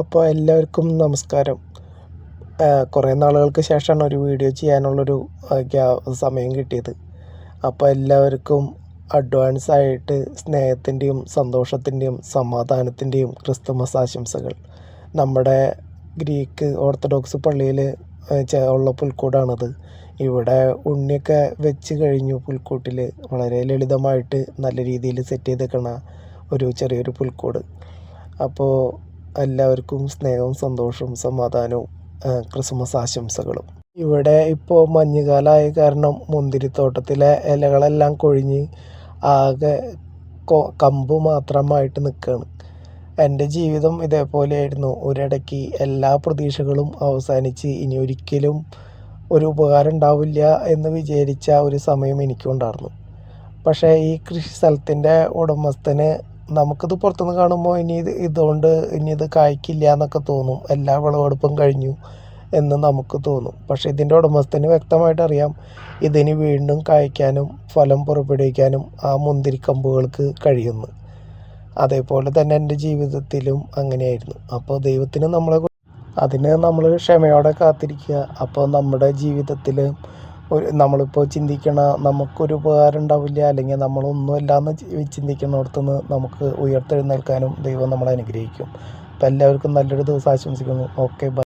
അപ്പോൾ എല്ലാവർക്കും നമസ്കാരം. കുറേ നാളുകൾക്ക് ശേഷമാണ് ഒരു വീഡിയോ ചെയ്യാനുള്ളൊരു സമയം കിട്ടിയത്. അപ്പോൾ എല്ലാവർക്കും അഡ്വാൻസ് ആയിട്ട് സ്നേഹത്തിന്റെയും സന്തോഷത്തിന്റെയും സമാധാനത്തിന്റെയും ക്രിസ്തുമസ് ആശംസകൾ. നമ്മുടെ ഗ്രീക്ക് ഓർത്തഡോക്സ് പള്ളിയിൽ ഉള്ള പുൽക്കൂടാണത്. ഇവിടെ ഉണ്ണിയൊക്കെ വെച്ച് കഴിഞ്ഞു പുൽക്കൂട്ടിൽ. വളരെ ലളിതമായിട്ട് നല്ല രീതിയിൽ സെറ്റ് ചെയ്തേക്കണ ഒരു ചെറിയൊരു പുൽക്കൂട്. അപ്പോൾ എല്ലാവർക്കും സ്നേഹവും സന്തോഷവും സമാധാനവും ക്രിസ്മസ് ആശംസകളും. ഇവിടെ ഇപ്പോൾ മഞ്ഞുകാലമായ കാരണം മുന്തിരിത്തോട്ടത്തിലെ ഇലകളെല്ലാം കൊഴിഞ്ഞ് ആകെ കമ്പ് മാത്രമായിട്ട് നിൽക്കുകയാണ്. എന്റെ ജീവിതം ഇതേപോലെയായിരുന്നു. ഒരിടയ്ക്ക് എല്ലാ പ്രതീക്ഷകളും അവസാനിച്ച് ഇനി ഒരിക്കലും ഒരു ഉപകാരം ഉണ്ടാവില്ല എന്ന് വിചാരിച്ച ഒരു സമയം എനിക്കുണ്ടായിരുന്നു. പക്ഷേ ഈ കൃഷി സ്ഥലത്തിന്റെ ഉടമസ്ഥന് നമുക്കിത് പുറത്തുനിന്ന് കാണുമ്പോൾ ഇനി ഇത് ഇതുകൊണ്ട് ഇനി ഇത് കായ്ക്കില്ല എന്നൊക്കെ തോന്നും. എല്ലാ വിളവെടുപ്പും കഴിഞ്ഞു എന്ന് നമുക്ക് തോന്നും. പക്ഷേ ഇതിന്റെ ഉടമസ്ഥന് വ്യക്തമായിട്ട് അറിയാം. ഇതിന് വീണ്ടും കായ്ക്കാനും ഫലം പുറപ്പെടുവിക്കാനും ആ മുന്തിരിക്കമ്പുകൾക്ക് കഴിയുന്നു. അതേപോലെ തന്നെ എന്റെ ജീവിതത്തിലും അങ്ങനെയായിരുന്നു. അപ്പോൾ ദൈവത്തിന് നമ്മളെ അതിന് നമ്മൾ ക്ഷമയോടെ കാത്തിരിക്കുക. അപ്പോൾ നമ്മുടെ ജീവിതത്തിൽ ഒരു നമ്മളിപ്പോൾ ചിന്തിക്കണ നമുക്കൊരു ഉപകാരം ഉണ്ടാവില്ല അല്ലെങ്കിൽ നമ്മളൊന്നുമില്ല എന്ന് ചി- ചിന്തിക്കുന്നിടത്തുനിന്ന് നമുക്ക് ഉയർത്തെഴുന്നേൽക്കാനും ദൈവം നമ്മളെ അനുഗ്രഹിക്കും. അപ്പോൾ എല്ലാവർക്കും നല്ലൊരു ദിവസം ആശംസിക്കുന്നു. Okay bye